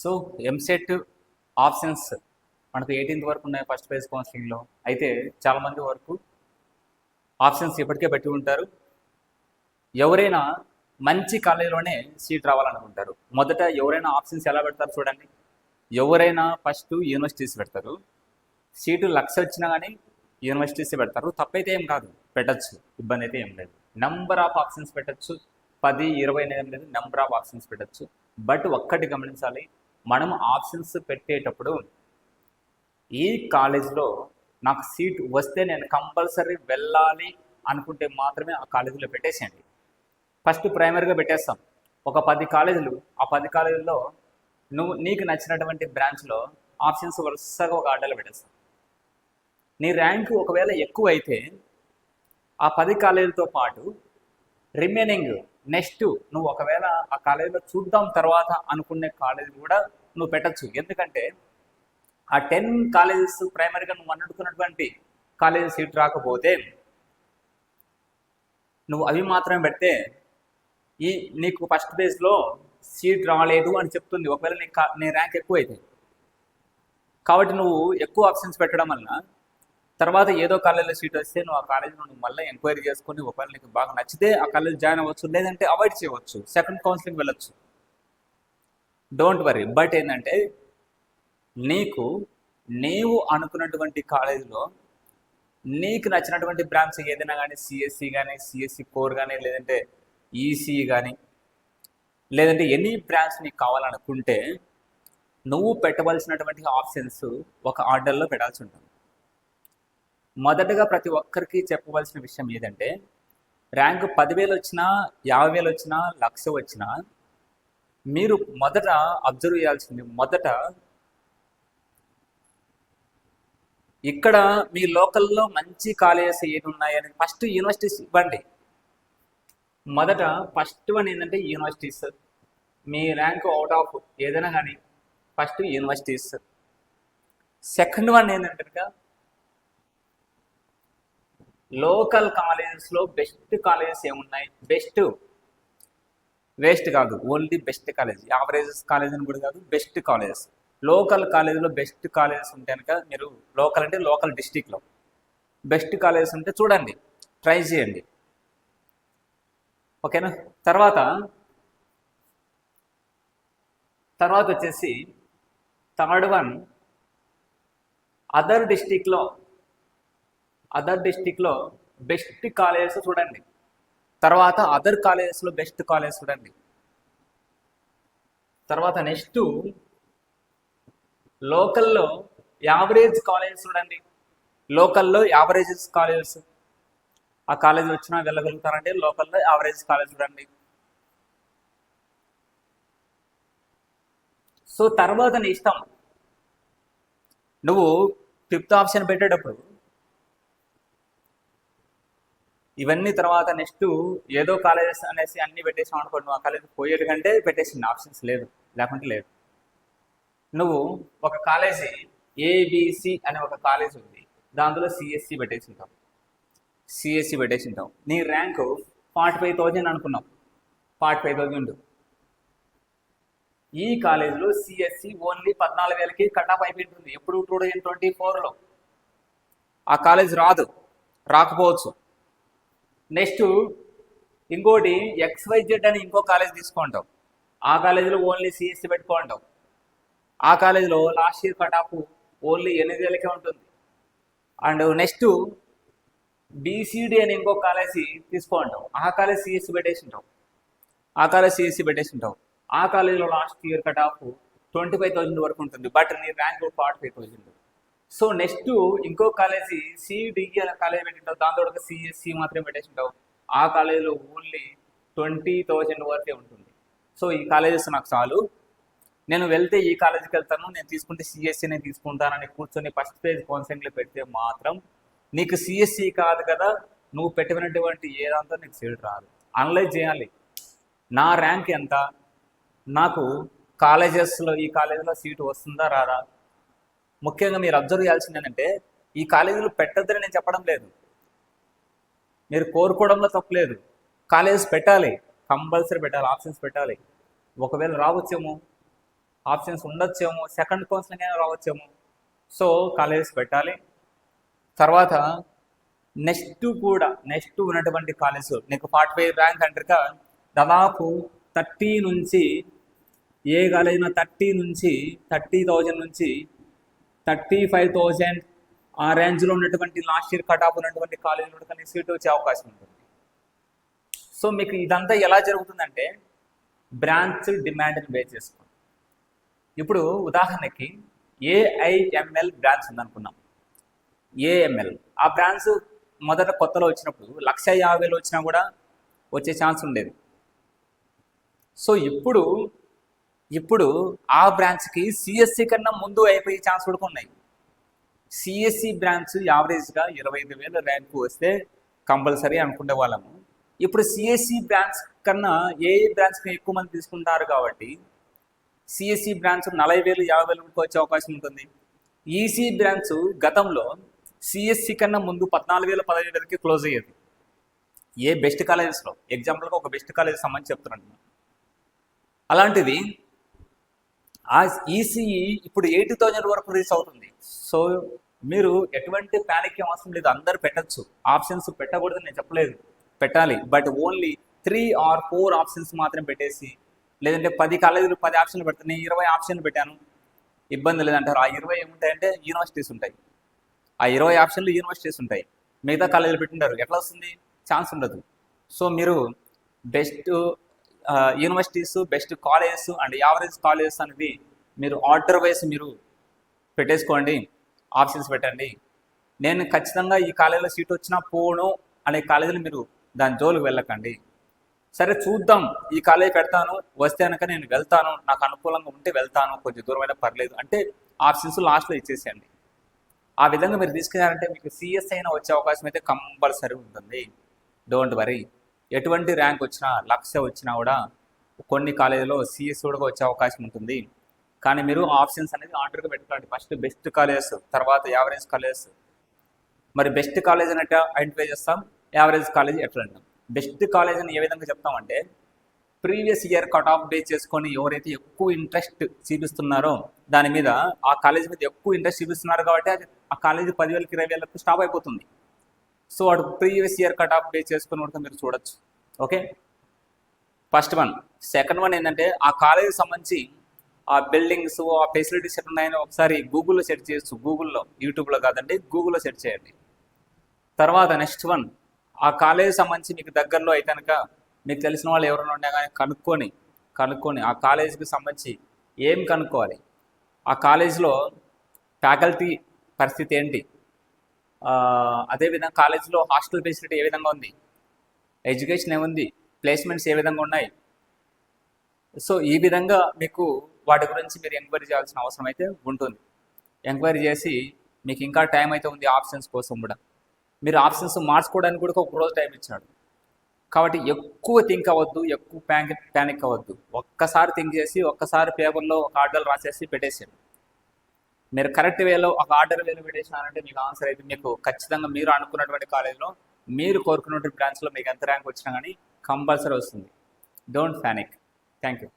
So EAMCET options మనకు eighteenth వరకు ఉన్నాయి ఫస్ట్ ఫేజ్ కౌన్సిలింగ్లో అయితే చాలామంది వరకు ఆప్షన్స్ ఇప్పటికే పెట్టి ఉంటారు. ఎవరైనా మంచి కాలేజీలోనే సీట్ రావాలనుకుంటారు. మొదట ఎవరైనా ఆప్షన్స్ ఎలా పెడతారు చూడండి. ఎవరైనా ఫస్ట్ యూనివర్సిటీస్ పెడతారు. సీటు లక్ష వచ్చినా కానీ యూనివర్సిటీస్ పెడతారు. తప్పైతే ఏం కాదు. పెట్టచ్చు. ఇబ్బంది అయితే ఏం లేదు. నెంబర్ ఆఫ్ ఆప్షన్స్ పెట్టచ్చు. పది ఇరవై అనేది లేదు. నెంబర్ ఆఫ్ ఆప్షన్స్ పెట్టచ్చు. బట్ ఒక్కటి గమనించాలి. మనం ఆప్షన్స్ పెట్టేటప్పుడు ఈ కాలేజ్లో నాకు సీట్ వస్తే నేను కంపల్సరీ వెళ్ళాలి అనుకుంటే మాత్రమే ఆ కాలేజీలో పెట్టేసేయండి. ఫస్ట్ ప్రైమరీగా పెట్టేస్తాం. ఒక పది కాలేజీలు ఆ పది కాలేజీల్లో నువ్వు నీకు నచ్చినటువంటి బ్రాంచ్లో ఆప్షన్స్ వరుసగా ఒక ఆర్డర్లో పెట్టేస్తాం. నీ ర్యాంక్ ఒకవేళ ఎక్కువ అయితే ఆ పది కాలేజీలతో పాటు రిమైనింగ్ నెక్స్ట్ నువ్వు ఒకవేళ ఆ కాలేజీలో చూద్దాం తర్వాత అనుకునే కాలేజీ కూడా నువ్వు పెట్టచ్చు. ఎందుకంటే ఆ టెన్ కాలేజెస్ ప్రైమరీగా నువ్వు అనుకున్నటువంటి కాలేజీ సీట్ రాకపోతే నువ్వు అవి మాత్రమే పెడితే ఈ నీకు ఫస్ట్ బేస్లో సీట్ రాలేదు అని చెప్తుంది. ఒకవేళ నీ నీ ర్యాంక్ ఎక్కువ అయితే కాబట్టి నువ్వు ఎక్కువ ఆప్షన్స్ పెట్టడం వల్ల తర్వాత ఏదో కాలేజీలో సీట్ వస్తే నువ్వు ఆ కాలేజీలో నువ్వు మళ్ళీ ఎంక్వైరీ చేసుకొని ఒకవేళ నీకు బాగా నచ్చితే ఆ కాలేజ్ జాయిన్ అవ్వచ్చు లేదంటే అవాయిడ్ చేయవచ్చు. సెకండ్ కౌన్సిలింగ్ వెళ్ళొచ్చు. డోంట్ వరీ బట్ ఏంటంటే నీకు నీవు అనుకున్నటువంటి కాలేజీలో నీకు నచ్చినటువంటి బ్రాంచ్ ఏదైనా కానీ సిఎస్సి కానీ సిఎస్సి కోర్ కానీ లేదంటే ఈసీ కానీ లేదంటే ఎనీ బ్రాంచ్ నీకు కావాలనుకుంటే నువ్వు పెట్టవలసినటువంటి ఆప్షన్స్ ఒక ఆర్డర్లో పెట్టాల్సి ఉంటుంది. మొదటగా ప్రతి ఒక్కరికి చెప్పవలసిన విషయం ఏదంటే ర్యాంక్ పదివేలు వచ్చినా యాభై వేలు వచ్చినా లక్ష వచ్చినా మీరు మొదట అబ్జర్వ్ చేయాల్సింది మొదట ఇక్కడ మీ లోకల్లో మంచి కాలేజెస్ ఏది ఉన్నాయని ఫస్ట్ యూనివర్సిటీస్ ఇవ్వండి. మొదట ఫస్ట్ వన్ ఏంటంటే యూనివర్సిటీస్. మీ ర్యాంక్ అవుట్ ఆఫ్ ఏదైనా కానీ ఫస్ట్ యూనివర్సిటీస్. సెకండ్ వన్ ఏంటంటే లోకల్ కాలేజెస్లో బెస్ట్ కాలేజెస్ ఏమున్నాయి? బెస్ట్. వేస్ట్ కాదు. Only best college. Averages college అని కూడా కాదు బెస్ట్ కాలేజెస్ లోకల్ కాలేజీలో బెస్ట్ కాలేజెస్ ఉంటే కనుక మీరు లోకల్ అంటే లోకల్ డిస్టిక్లో బెస్ట్ కాలేజెస్ ఉంటే చూడండి ట్రై చేయండి. ఓకేనా? తర్వాత తర్వాత వచ్చేసి థర్డ్ వన్ అదర్ డిస్టిక్లో అదర్ డిస్టిక్లో బెస్ట్ కాలేజెస్ చూడండి. తర్వాత అదర్ కాలేజెస్లో బెస్ట్ కాలేజ్ చూడండి. తర్వాత నెక్స్ట్ లోకల్లో యావరేజ్ కాలేజెస్ చూడండి. లోకల్లో యావరేజెస్ కాలేజెస్ ఆ కాలేజ్ వచ్చినా వెళ్ళగలుగుతారండి. లోకల్లో యావరేజ్ కాలేజ్ చూడండి. సో తర్వాత నీ ఇష్టం నువ్వు ఫిఫ్త్ ఆప్షన్ పెట్టేటప్పుడు ఇవన్నీ తర్వాత నెక్స్ట్ ఏదో కాలేజెస్ అనేసి అన్ని పెట్టేసాం అనుకోండి నువ్వు ఆ కాలేజ్ పోయేది కంటే పెట్టేసింది ఆప్షన్స్ లేదు. లేకుంటే లేదు. నువ్వు ఒక కాలేజీ ఏబిసి అనే ఒక కాలేజ్ ఉంది. దాంట్లో సిఎస్సి పెట్టేసి ఉంటావు సిఎస్సి పెట్టేసి ఉంటావు నీ ర్యాంకు ఫార్టీ ఫైవ్ థౌజండ్ అనుకున్నావు. ఫార్టీ ఫైవ్ థౌజండ్ ఈ కాలేజీలో సిఎస్సి ఓన్లీ పద్నాలుగు వేలకి కట్ ఆఫ్ అయిపోయింటుంది. ఎప్పుడు టూ థౌజండ్ ట్వంటీ ఫోర్లో ఆ కాలేజ్ రాదు. రాకపోవచ్చు. నెక్స్ట్ ఇంకోటి ఎక్స్వైజెడ్ అని ఇంకో కాలేజ్ తీసుకుంటాం. ఆ కాలేజీలో ఓన్లీ సిఎస్సి పెట్టుకుంటాం. ఆ కాలేజీలో last year cut off only ఎనిమిది వేలకే ఉంటుంది. అండ్ నెక్స్ట్ బీసీడీ అని ఇంకో కాలేజీ తీసుకుంటాం. ఆ కాలేజ్ సిఎస్సి పెట్టేసి ఉంటాం ఆ కాలేజ్ సిఎస్సి పెట్టేసి ఉంటాం ఆ కాలేజీలో last year cut off twenty five thousand వరకు ఉంటుంది. బట్ నీ rank forty five thousand. So next ఇంకో కాలేజీ సిడిఈ అనే కాలేజ్ పెట్టింటావు. దాంతో సిఎస్సి మాత్రమే పెట్టేసి ఉంటావు ఆ కాలేజీలో ఓన్లీ ట్వంటీ థౌజండ్ వరకే ఉంటుంది. సో ఈ కాలేజెస్ నాకు చాలు. నేను వెళ్తే ఈ కాలేజీకి వెళ్తాను. నేను తీసుకుంటే సిఎస్సి నేను తీసుకుంటానని కూర్చొని ఫస్ట్ పేజ్ కౌన్సిలింగ్లో పెడితే మాత్రం నీకు సిఎస్సి కాదు కదా నువ్వు పెట్టినటువంటి ఏదంతా నీకు సీట్ రాదు. అనలైజ్ చేయాలి. నా ర్యాంక్ ఎంత? నాకు కాలేజెస్లో ఈ కాలేజీలో సీటు వస్తుందా రాదా? ముఖ్యంగా మీరు అబ్జర్వ్ చేయాల్సింది ఏంటంటే ఈ కాలేజీలు పెట్టద్దని నేను చెప్పడం లేదు. మీరు కోరుకోవడంలో తప్పలేదు కాలేజెస్ పెట్టాలి. కంపల్సరీ పెట్టాలి. ఆప్షన్స్ పెట్టాలి. ఒకవేళ రావచ్చేమో ఆప్షన్స్ ఉండొచ్చేమో సెకండ్ కౌన్సిలింగ్ అయినా రావచ్చేమో. సో కాలేజెస్ పెట్టాలి. తర్వాత నెక్స్ట్ కూడా నెక్స్ట్ ఉన్నటువంటి కాలేజ్ నీకు ఫార్టీ ఫైవ్ ర్యాంక్ అంటారుగా దాదాపు థర్టీ నుంచి ఏ కాలేజ్ థర్టీ నుంచి థర్టీ థౌజండ్ నుంచి థర్టీ ఫైవ్ థౌజండ్ ఆ రేంజ్లో ఉన్నటువంటి లాస్ట్ ఇయర్ కట్ ఉన్నటువంటి కాలేజీలో కానీ సీట్ వచ్చే అవకాశం ఉంటుంది. సో మీకు ఇదంతా ఎలా జరుగుతుందంటే బ్రాంచ్ డిమాండ్ని బేస్ చేసుకోండి ఇప్పుడు ఉదాహరణకి ఏఐఎంఎల్ బ్రాంచ్ ఉందనుకున్నాం ఏఎంఎల్ ఆ బ్రాంచ్ మొదట కొత్తలో వచ్చినప్పుడు లక్ష యాభైలో వచ్చినా కూడా వచ్చే ఛాన్స్ ఉండేది. సో ఇప్పుడు ఇప్పుడు ఆ బ్రాంచ్కి సిఎస్సి కన్నా ముందు అయిపోయే ఛాన్స్ కూడా ఉన్నాయి. సిఎస్సి బ్రాంచ్ యావరేజ్గా ఇరవై ఐదు వేల ర్యాంకు వస్తే కంపల్సరీ అనుకునే వాళ్ళము. ఇప్పుడు సిఎస్సి బ్రాంచ్ కన్నా ఏ బ్రాంచ్కి ఎక్కువ మంది తీసుకుంటారు కాబట్టి సిఎస్సి బ్రాంచ్ నలభై వేలు యాభై వేలు వరకు వచ్చే అవకాశం ఉంటుంది. ఈసీ బ్రాంచ్ గతంలో సిఎస్సి కన్నా ముందు పద్నాలుగు వేల పదహైదు వేలకి క్లోజ్ అయ్యేది ఏ బెస్ట్ కాలేజెస్లో ఎగ్జాంపుల్గా ఒక బెస్ట్ కాలేజ్ సంబంధించి చెప్తున్నాను. అలాంటిది ఆ ఈసీఈ ఇప్పుడు ఎయిటీ థౌజండ్ వరకు రీచ్ అవుతుంది? సో మీరు ఎటువంటి ప్యానిక్ అవసరం లేదు. అందరు పెట్టచ్చు. ఆప్షన్స్ పెట్టకూడదని నేను చెప్పలేదు. పెట్టాలి. But only three or four options మాత్రం పెట్టేసి లేదంటే పది కాలేజీలు పది ఆప్షన్లు పెడతాను నేను ఇరవై ఆప్షన్లు పెట్టాను. ఇబ్బంది లేదంటారు. ఆ ఇరవై ఏముంటాయంటే యూనివర్సిటీస్ ఉంటాయి. ఆ ఇరవై ఆప్షన్లు యూనివర్సిటీస్ ఉంటాయి. మిగతా కాలేజీలు పెట్టింటారు. ఎట్లా వస్తుంది? ఛాన్స్ ఉండదు. సో మీరు best universities best colleges and average colleges అనేది మీరు ఆర్డర్ వైజ్ మీరు పెట్టేసుకోండి ఆప్షన్స్ పెట్టండి. నేను ఖచ్చితంగా ఈ కాలేజీలో సీట్ వచ్చినా పోను అనే కాలేజీలు మీరు దాని జోలికి వెళ్ళకండి. సరే చూద్దాం ఈ కాలేజీ పెడతాను వస్తే కనుక నేను వెళ్తాను నాకు అనుకూలంగా ఉంటే వెళ్తాను కొంచెం దూరమైనా పర్లేదు అంటే ఆప్షన్స్ లాస్ట్లో ఇచ్చేసేయండి. ఆ విధంగా మీరు తీసుకున్నారంటే మీకు సిఎస్ అయినా వచ్చే అవకాశం అయితే కంపల్సరీ ఉంటుంది. డోంట్ వరీ ఎటువంటి ర్యాంక్ వచ్చినా లక్ష వచ్చినా కూడా కొన్ని కాలేజీలో సిఎస్ కూడా వచ్చే అవకాశం ఉంటుంది. కానీ మీరు ఆప్షన్స్ అనేది ఆర్డర్గా పెట్టుకోండి. ఫస్ట్ బెస్ట్ కాలేజెస్ తర్వాత యావరేజ్ కాలేజెస్. మరి బెస్ట్ కాలేజ్ అని ఐడెంటిఫై చేస్తాం యావరేజ్ కాలేజ్ ఎట్లా అంటాం? బెస్ట్ కాలేజ్ అని ఏ విధంగా చెప్తామంటే previous year cut off base చేసుకొని ఎవరైతే ఎక్కువ ఇంట్రెస్ట్ చూపిస్తున్నారో దాని మీద ఆ కాలేజ్ మీద ఎక్కువ ఇంట్రెస్ట్ చూపిస్తున్నారు కాబట్టి అది ఆ కాలేజ్ పదివేలకి ఇరవై వేలకు స్టాప్ అయిపోతుంది. సో వాడు previous year cut off base చేసుకుని కూడా మీరు చూడొచ్చు. Okay? First one. Second one ఏంటంటే ఆ కాలేజీకి సంబంధించి ఆ బిల్డింగ్స్ ఆ ఫెసిలిటీస్ ఎట్లా ఉన్నాయని ఒకసారి గూగుల్లో సెర్చ్ చేయొచ్చు. గూగుల్లో యూట్యూబ్లో కాదండి గూగుల్లో సెర్చ్ చేయండి. తర్వాత నెక్స్ట్ వన్. ఆ కాలేజీ సంబంధించి మీకు దగ్గరలో అయితే కనుక మీకు తెలిసిన వాళ్ళు ఎవరైనా ఉన్నా కానీ కనుక్కొని కనుక్కొని ఆ కాలేజీకి సంబంధించి ఏం కనుక్కోవాలి? ఆ కాలేజీలో ఫ్యాకల్టీ పరిస్థితి ఏంటి? అదేవిధంగా కాలేజీలో హాస్టల్ ఫెసిలిటీ ఏ విధంగా ఉంది? ఎడ్యుకేషన్ ఏముంది? ప్లేస్మెంట్స్ ఏ విధంగా ఉన్నాయి? సో ఈ విధంగా మీకు వాటి గురించి మీరు ఎంక్వైరీ చేయాల్సిన అవసరం అయితే ఉంటుంది. ఎంక్వైరీ చేసి మీకు ఇంకా టైం అయితే ఉంది ఆప్షన్స్ కోసం కూడా. మీరు ఆప్షన్స్ మార్చుకోవడానికి కూడా ఒక రోజు టైం ఇచ్చాడు. కాబట్టి ఎక్కువ థింక్ అవ్వద్దు ఎక్కువ ప్యానిక్ ప్యానిక్ అవ్వద్దు. ఒక్కసారి థింక్ చేసి ఒక్కసారి పేపర్లో ఒక ఆర్డర్ రాసేసి పెట్టేసాడు మీరు కరెక్ట్ వేలో ఒక ఆర్డర్ వేలో పెట్టేసినారంటే మీకు ఆన్సర్ అయితే మీకు ఖచ్చితంగా మీరు అనుకున్నటువంటి కాలేజీలో మీరు కోరుకున్నటువంటి బ్రాంచ్లో మీకు ఎంత ర్యాంక్ వచ్చినా కానీ కంపల్సరీ వస్తుంది. Don't ఫ్యానిక్ thank you